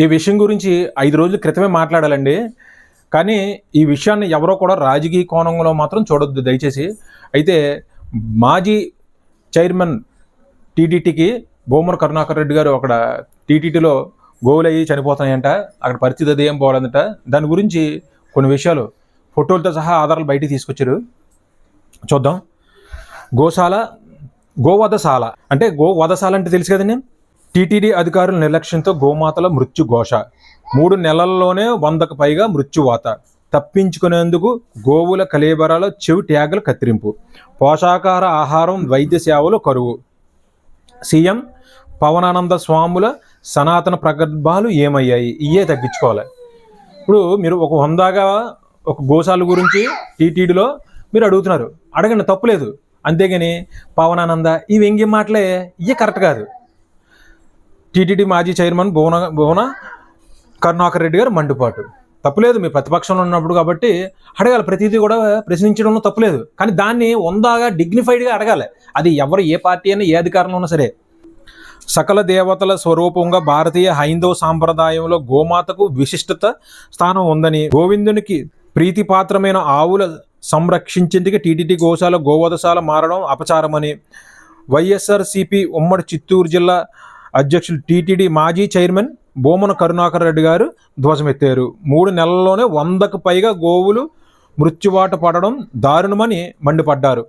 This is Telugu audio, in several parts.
ఈ విషయం గురించి ఐదు రోజుల క్రితమే మాట్లాడాలండి. కానీ ఈ విషయాన్ని ఎవరో కూడా రాజకీయ కోణంలో మాత్రం చూడొద్దు దయచేసి. అయితే మాజీ చైర్మన్ టీటీటీకి భూమర కరుణాకర్ రెడ్డి గారు అక్కడ టీటీటీలో గోవులు అయ్యి చనిపోతున్నాయంట. అక్కడ పరిస్థితి అది ఏం పోవాలంట దాని గురించి కొన్ని విషయాలు ఫోటోలతో సహా ఆధారాలు బయటికి తీసుకొచ్చారు. చూద్దాం. గోశాల గోవధశాల. అంటే గో వధశాల అంటే తెలుసు కదండి? టీటీడీ అధికారుల నిర్లక్ష్యంతో గోమాతల మృత్యు ఘోష. మూడు నెలల్లోనే వందకు పైగా మృత్యువాత తప్పించుకునేందుకు గోవుల కలేబరాల చెవి ట్యాగుల కత్తిరింపు. పోషాకార ఆహారం వైద్య సేవలు కరువు. సీఎం పవనానంద స్వాముల సనాతన ప్రగర్భాలు ఏమయ్యాయి? ఇయే తగ్గించుకోవాలి. ఇప్పుడు మీరు ఒక వందాగా ఒక గోశాల గురించి టీటీడీలో మీరు అడుగుతున్నారు. అడగండి తప్పులేదు. అంతేగాని పవనానంద ఈ వ్యంగ్య మాటలే ఇవే కరెక్ట్ కాదు. టీటీడీ మాజీ చైర్మన్ భువన భువన కరుణాకర్ రెడ్డి గారు మండిపాటు. తప్పులేదు మీ ప్రతిపక్షంలో ఉన్నప్పుడు కాబట్టి అడగాలి. ప్రతిదీ కూడా ప్రశ్నించడంలో తప్పులేదు. కానీ దాన్ని ఉందాగా డిగ్నిఫైడ్గా అడగాలి. అది ఎవరు ఏ పార్టీ అయినా ఏ అధికారంలో ఉన్నా సరే. సకల దేవతల స్వరూపంగా భారతీయ హైందవ సాంప్రదాయంలో గోమాతకు విశిష్టత స్థానం ఉందని గోవిందునికి ప్రీతిపాత్రమైన ఆవుల సంరక్షించేందుకు టీటీడీ గోశాల గోవధశాల మారడం అపచారమని వైఎస్ఆర్సిపి ఉమ్మడి చిత్తూరు జిల్లా అధ్యక్షులు టీటీడీ మాజీ చైర్మన్ బోమన కరుణాకర్ రెడ్డి గారు ధ్వజమెత్తారు. మూడు నెలల్లోనే వందకు పైగా గోవులు మృత్యువాట పడడం దారుణమని మండిపడ్డారు.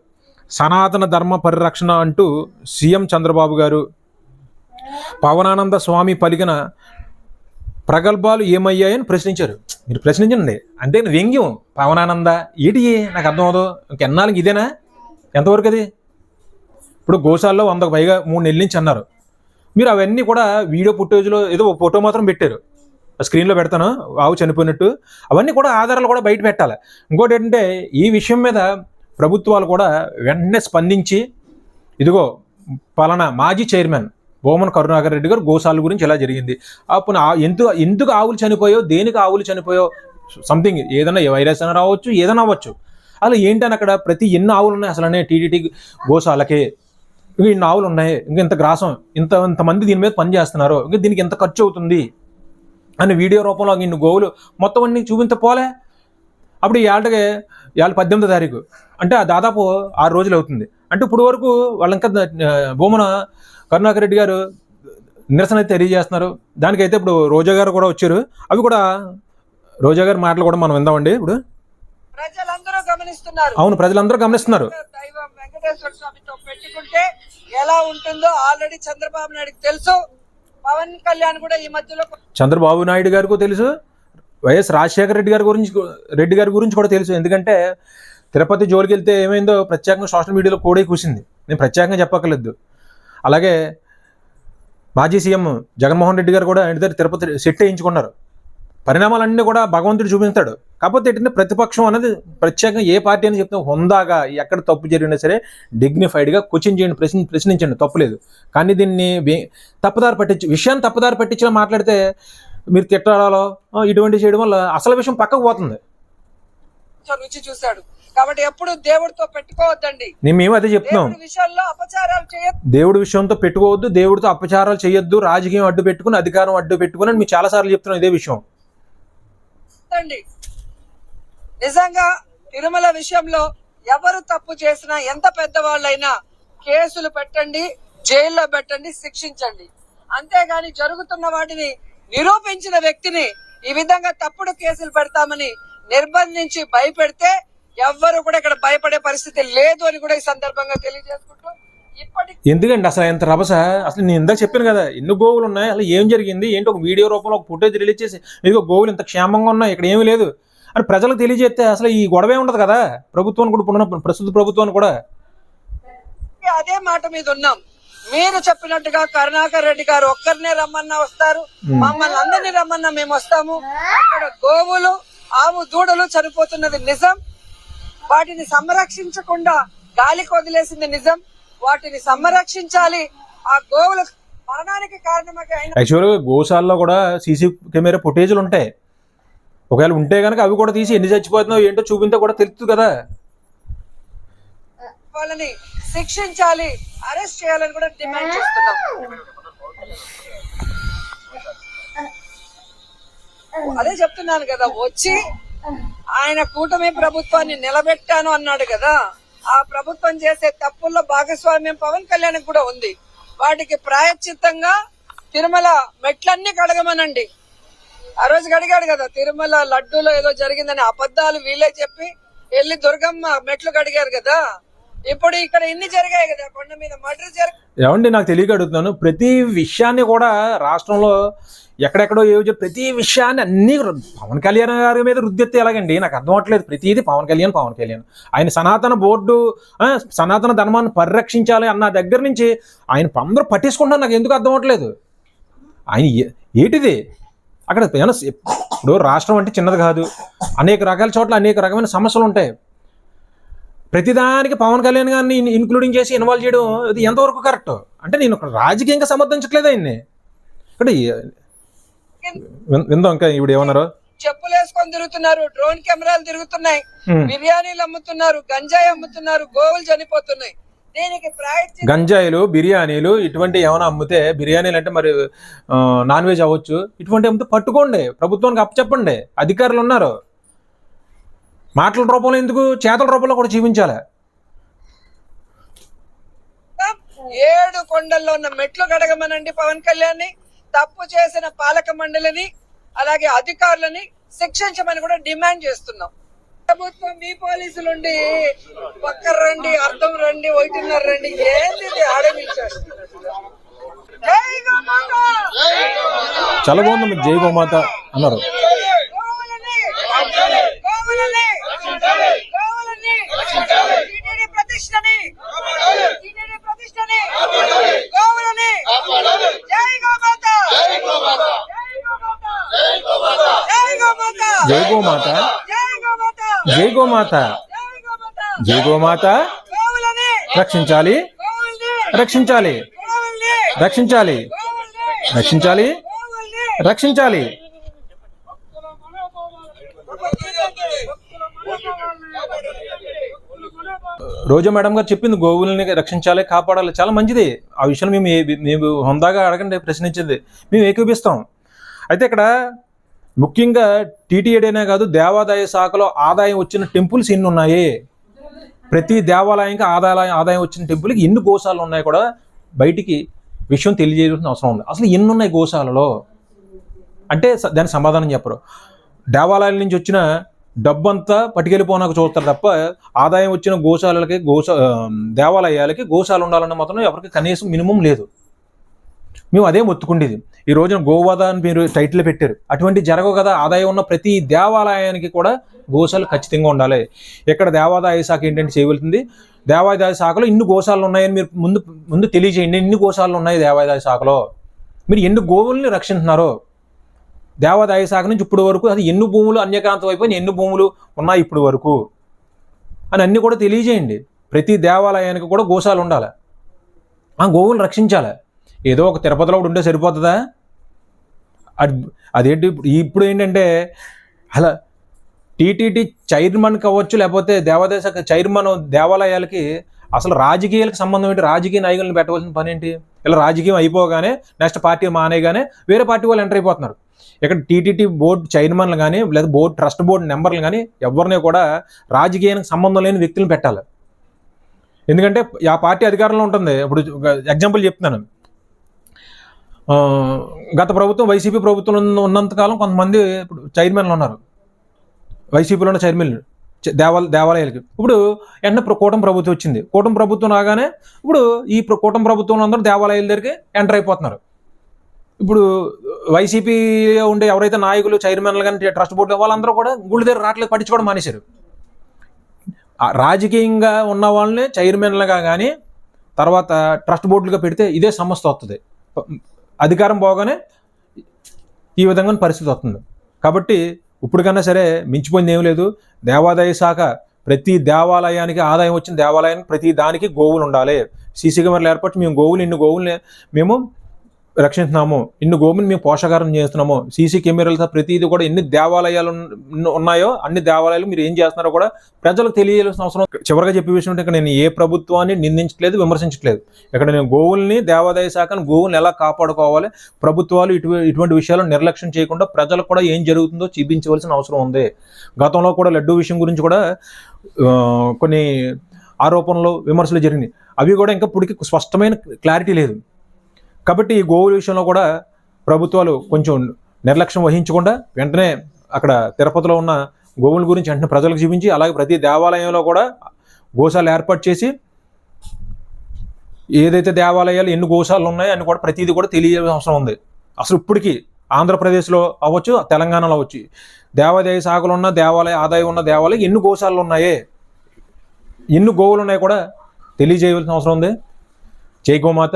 సనాతన ధర్మ పరిరక్షణ అంటూ సీఎం చంద్రబాబు గారు పవనానంద స్వామి పలికిన ప్రగల్భాలు ఏమయ్యాయని ప్రశ్నించారు. మీరు ప్రశ్నించండి. అంతే వ్యంగ్యం. పవనానంద ఏటి? నాకు అర్థం అవదు ఇంకెన్నాళ్ళకి ఇదేనా? ఎంతవరకు అది? ఇప్పుడు గోశాల్లో వందకు పైగా మూడు నెలల నుంచి అన్నారు. మీరు అవన్నీ కూడా వీడియో ఫుటేజ్లో ఏదో ఒక ఫోటో మాత్రం పెట్టారు. స్క్రీన్లో పెడతాను ఆవు చనిపోయినట్టు. అవన్నీ కూడా ఆధారాలు కూడా బయట పెట్టాలి. ఇంకోటి ఏంటంటే ఈ విషయం మీద ప్రభుత్వాలు కూడా వెంటనే స్పందించి ఇదిగో పలానా మాజీ చైర్మన్ బోమన్ కరుణాకర్ రెడ్డి గారు గోశాల గురించి ఎలా జరిగింది. అప్పుడు ఎందుకు ఎందుకు ఆవులు చనిపోయో దేనికి ఆవులు చనిపోయో సంథింగ్ ఏదైనా వైరస్ అయినా రావచ్చు ఏదైనా అవ్వచ్చు. అలా ఏంటని అక్కడ ప్రతి ఎన్ని ఆవులు ఉన్నాయి అసలు అనే టీడీటీ గోశాలకి ఇంకా ఇన్ని ఆవులు ఉన్నాయి. ఇంకా ఇంత గ్రాసం ఇంత ఇంతమంది దీని మీద పని చేస్తున్నారు ఇంకా దీనికి ఎంత ఖర్చు అవుతుంది? అని వీడియో రూపంలో ఇన్ని గోవులు మొత్తం అన్ని చూపించ పోలే. అప్పుడు ఈ ఏళ్ళకి ఏళ్ళ పద్దెనిమిదో తారీఖు. అంటే ఆ దాదాపు ఆరు రోజులు అవుతుంది. అంటే ఇప్పుడు వరకు వాళ్ళు ఇంకా ఆ, భూమన కరుణాకర్ రెడ్డి గారు నిరసన అయితే తెలియజేస్తున్నారు. దానికైతే ఇప్పుడు రోజా గారు కూడా వచ్చారు. అవి కూడా రోజా గారి మాటలు కూడా మనం విందామండి ఇప్పుడు. ప్రజలందరూ గమనిస్తున్నారు. అవును ప్రజలందరూ గమనిస్తున్నారు. దైవం వెంకటేశ్వర స్వామితో పెట్టుకుంటే ఎలా ఉంటుందో ఆల్రెడీ చంద్రబాబు నాయుడుకి తెలుసు. పవన్ కళ్యాణ్ కూడా ఈ మధ్యలో చంద్రబాబు నాయుడు గారికి తెలుసు. వైఎస్ రాజశేఖర రెడ్డి గారి గురించి రెడ్డి గారి గురించి కూడా తెలుసు. ఎందుకంటే తిరుపతి జోలికి వెళ్తే ఏమైందో ప్రత్యేకంగా సోషల్ మీడియాలో కూడా కూసింది. నేను ప్రత్యేకంగా చెప్పక్కర్లేదు. అలాగే మాజీ సీఎం జగన్మోహన్ రెడ్డి గారు కూడా ఆయన దగ్గర తిరుపతి సెట్ వేయించుకున్నారు. పరిణామాలన్నీ కూడా భగవంతుడు చూపిస్తాడు. కాకపోతే ఏంటంటే ప్రతిపక్షం అనేది ప్రత్యేకంగా ఏ పార్టీ అని చెప్తే హుందాగా ఎక్కడ తప్పు జరిగినా సరే డిగ్నిఫైడ్గా క్వశ్చన్ చేయండి ప్రశ్న ప్రశ్నించండి తప్పులేదు కానీ దీన్ని తప్పుదారి పట్టించి విషయాన్ని తప్పుదారి పట్టించినా మాట్లాడితే మీరు తిట్టాలో ఇటువంటి చేయడం వల్ల అసలు విషయం పక్కకు పోతుంది. రుచి చూశాడు. కాబట్టి ఎప్పుడు దేవుడితో పెట్టుకోవద్దండి. మేము అదే చెప్తున్నాం. దేవుడి విషయాల్లో అపచారాలు చేయొద్దండి దేవుడి విషయంతో పెట్టుకోవద్దు దేవుడితో అపచారాలు చేయొద్దు రాజకీయం అడ్డు పెట్టుకుని అధికారం అడ్డు పెట్టుకుని అని మీకు చాలాసార్లు చెప్తున్నాం ఇదే విషయం. నిజంగా తిరుమల విషయంలో ఎవరు తప్పు చేసినా ఎంత పెద్దవాళ్ళైనా కేసులు పెట్టండి జైల్లో పెట్టండి శిక్షించండి. అంతేగాని జరుగుతున్న వాటిని నిరూపించిన వ్యక్తిని ఈ విధంగా తప్పుడు కేసులు పెడతామని నిర్బంధించి భయపెడితే ఎవ్వరు కూడా ఇక్కడ భయపడే పరిస్థితి లేదు అని కూడా ఈ సందర్భంగా తెలియజేసుకుంటూ ఎందుకండి? అసలు ఎంత రభస? అసలు నేను ఇందాక చెప్పాను కదా ఎన్ని గోవులు ఉన్నాయి? అసలు ఏం జరిగింది? ఏంటి ఒక వీడియో రూపంలో ఒక ఫుటేజ్ రిలీజ్ చేసి ఇదిగో గోవులు ఇంత క్షేమంగా ఉన్నాయి ఇక్కడ ఏమీ లేదు అని ప్రజలకు తెలియజేస్తే అసలు ఈ గొడవే ఉండదు కదా? ప్రభుత్వాన్ని కూడా ప్రస్తుత ప్రభుత్వాన్ని కూడా. అదే మాట మీద ఉన్నాం. మీరు చెప్పినట్టుగా కరుణాకర్ రెడ్డి గారు ఒక్కరినే రమ్మన్నా వస్తారు. మమ్మల్ని అందరినీ రమ్మన్నా మేము వస్తాము. అక్కడ గోవులు ఆవు దూడలు చనిపోతున్నది నిజం. వాటిని సంరక్షించకుండా గాలికి వదిలేసింది నిజం. వాటిని సంరక్షించాలి. ఆ గోవుల మరణానికి కారణమై అయిన యాక్చువల్గా గోశాలలో కూడా సీసీ కెమెరా ఫుటేజ్లు ఉంటాయి. ఒకవేళ ఉంటే కనుక అవి కూడా తీసి ఎన్ని చచ్చిపోతున్నావు ఏంటో చూపితే కూడా తెలుస్తుంది కదా. వాళ్ళని శిక్షించాలి. అరెస్ట్ చేయాలని కూడా డిమాండ్ చేస్తున్నాం. అదే చెప్తున్నాను కదా వచ్చి ఆయన కూటమి ప్రభుత్వాన్ని నిలబెట్టాను అన్నాడు కదా. ఆ ప్రభుత్వం చేసే తప్పుల్లో భాగస్వామ్యం పవన్ కళ్యాణ్ కూడా ఉంది. వాటికి ప్రాయశ్చిత్తంగా తిరుమల మెట్లన్నీ కడగమనండి. ఆ రోజు కడిగాడు కదా తిరుమల లడ్డూలో ఏదో జరిగిందని అబద్ధాలు వీళ్ళే చెప్పి వెళ్ళి దుర్గమ్మ మెట్లు కడిగారు కదా. ఇప్పుడు ఇక్కడ ఎన్ని జరిగాయి కదా కొండ మీద మర్డర్ జరిగి ఏమండి నాకు తెలియక అడుగుతున్నాను. ప్రతి విషయాన్ని కూడా రాష్ట్రంలో ఎక్కడెక్కడో ఏవో ప్రతి విషయాన్ని అన్ని పవన్ కళ్యాణ్ గారి మీద రుద్దెత్తే ఎలాగండి? నాకు అర్థం అవట్లేదు ప్రతిదీ పవన్ కళ్యాణ్ పవన్ కళ్యాణ్. ఆయన సనాతన బోర్డు సనాతన ధర్మాన్ని పరిరక్షించాలి అన్న దగ్గర నుంచి ఆయన అందరూ పట్టేసుకుంటున్నారు. నాకు ఎందుకు అర్థం అవట్లేదు ఆయన ఏటిది ఏంటిది? అక్కడ ఏమన్నా ఇప్పుడు రాష్ట్రం అంటే చిన్నది కాదు. అనేక రకాల చోట్ల అనేక రకమైన సమస్యలు ఉంటాయి. ప్రతిదానికి పవన్ కళ్యాణ్ గారిని ఇన్- ఇన్క్లూడింగ్ చేసి ఇన్వాల్వ్ చేయడం ఇది ఎంతవరకు కరెక్ట్ అంటే నేను ఇక్కడ రాజకీయంగా సమర్థించట్లేదు ఆయన్ని. ఇక్కడ విందాం ఇంకా ఇప్పుడు ఏమన్నారు? చెప్పులు వేసుకొని తిరుగుతున్నారు డ్రోన్ కెమెరాలు తిరుగుతున్నాయి. బిర్యానీలు అమ్ముతున్నారు గంజాయి అమ్ముతున్నారు గోవులు చనిపోతున్నాయి. దీనికి గంజాయిలు బిర్యానీలు ఇటువంటి ఏమైనా అమ్మితే బిర్యానీలు అంటే మరి నాన్ వెజ్ అవ్వచ్చు. ఇటువంటి అమ్మితే పట్టుకోండి. ప్రభుత్వానికి అప్పచెప్పండి. అధికారులు ఉన్నారు. మాటల రూపంలో ఎందుకు? చేతల రూపంలో కూడా జీవించాలి. ఏడు కొండల్లో ఉన్న మెట్లు కడగమనండి పవన్ కళ్యాణ్ తప్పు చేసిన పాలక మండలిని అలాగే అధికారులని శిక్షించమని కూడా డిమాండ్ చేస్తున్నాం. ప్రభుత్వం మీ పోలీసులుండి పక్కన రండి అర్థం రండి ఒకటిన్నర రండి ఏంది ఆడమించారు! చాలా బాగుంది జై గోమాత అన్నారు గోవులని! గోవులని! గోవులని! TTD ప్రతిష్టని TTD ప్రతిష్టని గోవులని! జై గోమాత! జై గోమాత! జై గోమాత! జై గోమాత? జై గోమాత! జై గోమాత. రక్షించాలి? రక్షించాలి. రక్షించాలి. రక్షించాలి? రక్షించాలి. రోజా మేడం గారు చెప్పింది గోవుల్ని రక్షించాలి కాపాడాలి. చాలా మంచిది. ఆ విషయంలో మేము మేము హుందాగా అడగండి ప్రశ్నించింది. మేము ఏకీపిస్తాం అయితే ఇక్కడ ముఖ్యంగా టీటీఏడేనే కాదు దేవాదాయ శాఖలో ఆదాయం వచ్చిన టెంపుల్స్ ఎన్ని ఉన్నాయి? ప్రతి దేవాలయంకి ఆదాయ ఆదాయం వచ్చిన టెంపుల్కి ఎన్ని గోశాలు ఉన్నాయి కూడా బయటికి విషయం తెలియజేయాల్సిన అవసరం ఉంది. అసలు ఎన్ని ఉన్నాయి గోశాలలో? అంటే దానికి సమాధానం చెప్పరు. దేవాలయాల నుంచి వచ్చిన డబ్బంతా పట్టుకెళ్ళిపోనాక చూస్తారు తప్ప ఆదాయం వచ్చిన గోశాలకి గోశ దేవాలయాలకి గోశాల ఉండాలన్న మాత్రం ఎవరికి కనీసం మినిమం లేదు. మేము అదే మొత్తుకుండేది. ఈ రోజున గోవాద అని మీరు టైటిల్ పెట్టారు. అటువంటి జరగవు కదా ఆదాయం ఉన్న ప్రతి దేవాలయానికి కూడా గోశాలు ఖచ్చితంగా ఉండాలి. ఇక్కడ దేవాదాయ శాఖ ఏంటంటే చేయవలసింది దేవాదాయ శాఖలో ఇన్ని గోశాలు ఉన్నాయని మీరు ముందు ముందు తెలియజేయండి. ఇన్ని గోశాలు ఉన్నాయి దేవాదాయ శాఖలో. మీరు ఎన్ని గోవుల్ని రక్షింటున్నారో దేవాదాయ శాఖ నుంచి ఇప్పుడు వరకు అది ఎన్ని భూములు అన్యక్రాంతం అయిపోయిన ఎన్ని భూములు ఉన్నాయి ఇప్పుడు వరకు? అని అన్నీ కూడా తెలియజేయండి. ప్రతి దేవాలయానికి కూడా గోశాలు ఉండాలి. ఆ గోవులు రక్షించాలి. ఏదో ఒక తిరుపతిలో ఒకటి ఉంటే సరిపోతుందా? అది అదేంటి ఇప్పుడు- ఇప్పుడు ఏంటంటే అలా టీటీడీ చైర్మన్ కావచ్చు లేకపోతే దేవదేశ చైర్మన్ దేవాలయాలకి అసలు రాజకీయాలకు సంబంధం ఏంటి? రాజకీయ నాయకులను పెట్టవలసిన పని ఏంటి? ఇలా రాజకీయం అయిపోగానే నెక్స్ట్ పార్టీ మానేయగానే వేరే పార్టీ వాళ్ళు ఎంటర్ అయిపోతున్నారు. ఇక్కడ టీటీటీ బోర్డు చైర్మన్లు కానీ లేదా బోర్డు ట్రస్ట్ బోర్డు మెంబర్లు కానీ ఎవరిని కూడా రాజకీయానికి సంబంధం లేని వ్యక్తులను పెట్టాలి. ఎందుకంటే ఆ పార్టీ అధికారంలో ఉంటుంది. ఇప్పుడు ఎగ్జాంపుల్ చెప్తున్నాను. గత ప్రభుత్వం వైసీపీ ప్రభుత్వం ఉన్నంతకాలం కొంతమంది ఇప్పుడు చైర్మన్లు ఉన్నారు. వైసీపీలో ఉన్న చైర్మన్లు దేవాల దేవాలయాలకి. ఇప్పుడు వెంటనే కూటమి ప్రభుత్వం వచ్చింది. కూటమి ప్రభుత్వం రాగానే ఇప్పుడు ఈ కూటమి ప్రభుత్వంలో అందరూ దేవాలయాల దగ్గరికి ఎంటర్ అయిపోతున్నారు. ఇప్పుడు వైసీపీ ఉండే ఎవరైతే నాయకులు చైర్మన్లు కానీ ట్రస్ట్ బోర్డు వాళ్ళందరూ కూడా గుళ్ళు దగ్గర రావట్లేదు పట్టించుకోవడం మానేశారు. రాజకీయంగా ఉన్న వాళ్ళని చైర్మన్లుగా కానీ తర్వాత ట్రస్ట్ బోర్డులుగా పెడితే ఇదే సమస్య వస్తుంది అధికారం పోగానే ఈ విధంగా పరిస్థితి వస్తుంది. కాబట్టి ఇప్పటికన్నా సరే మించిపోయింది ఏం లేదు. దేవాదాయ శాఖ ప్రతి దేవాలయానికి ఆదాయం వచ్చిన దేవాలయానికి ప్రతి దానికి గోవులు ఉండాలి. సీసీ కెమెరాలు ఏర్పాటు మేము గోవులు ఇన్ని గోవులు మేము రక్షిస్తున్నాము ఇన్ని గోముని మేము పోషకారం చేస్తున్నాము. సీసీ కెమెరాలతో ప్రతిదీ కూడా ఎన్ని దేవాలయాలు ఉన్నాయో అన్ని దేవాలయాలు మీరు ఏం చేస్తున్నారో కూడా ప్రజలకు తెలియాల్సిన అవసరం. చివరిగా చెప్పే విషయం అంటే ఇక్కడ నేను ఏ ప్రభుత్వాన్ని నిందించట్లేదు విమర్శించట్లేదు. ఇక్కడ నేను గోవుల్ని దేవాదాయ శాఖను గోవుల్ని ఎలా కాపాడుకోవాలి ప్రభుత్వాలు ఇటు ఇటువంటి విషయాలు నిర్లక్ష్యం చేయకుండా ప్రజలకు కూడా ఏం జరుగుతుందో చూపించవలసిన అవసరం ఉంది. గతంలో కూడా లడ్డూ విషయం గురించి కూడా కొన్ని ఆరోపణలు విమర్శలు జరిగినాయి. అవి కూడా ఇంకా ఇప్పటికి స్పష్టమైన క్లారిటీ లేదు. కాబట్టి ఈ గోవుల విషయంలో కూడా ప్రభుత్వాలు కొంచెం నిర్లక్ష్యం వహించకుండా వెంటనే అక్కడ తిరుపతిలో ఉన్న గోవుల గురించి వెంటనే ప్రజలకు చూపించి అలాగే ప్రతి దేవాలయంలో కూడా గోశాలు ఏర్పాటు చేసి ఏదైతే దేవాలయాలు ఎన్ని గోశాలు ఉన్నాయో అని కూడా ప్రతిదీ కూడా తెలియాల్సిన అవసరం ఉంది. అసలు ఇప్పటికీ ఆంధ్రప్రదేశ్లో అవ్వచ్చు తెలంగాణలో అవ్వచ్చు. దేవాదాయ శాఖలు ఉన్న దేవాలయ ఆదాయం ఉన్న దేవాలయం ఎన్ని గోశాలు ఉన్నాయే ఎన్ని గోవులు ఉన్నాయి కూడా తెలియజేయవలసిన అవసరం ఉంది. జై గోమాత.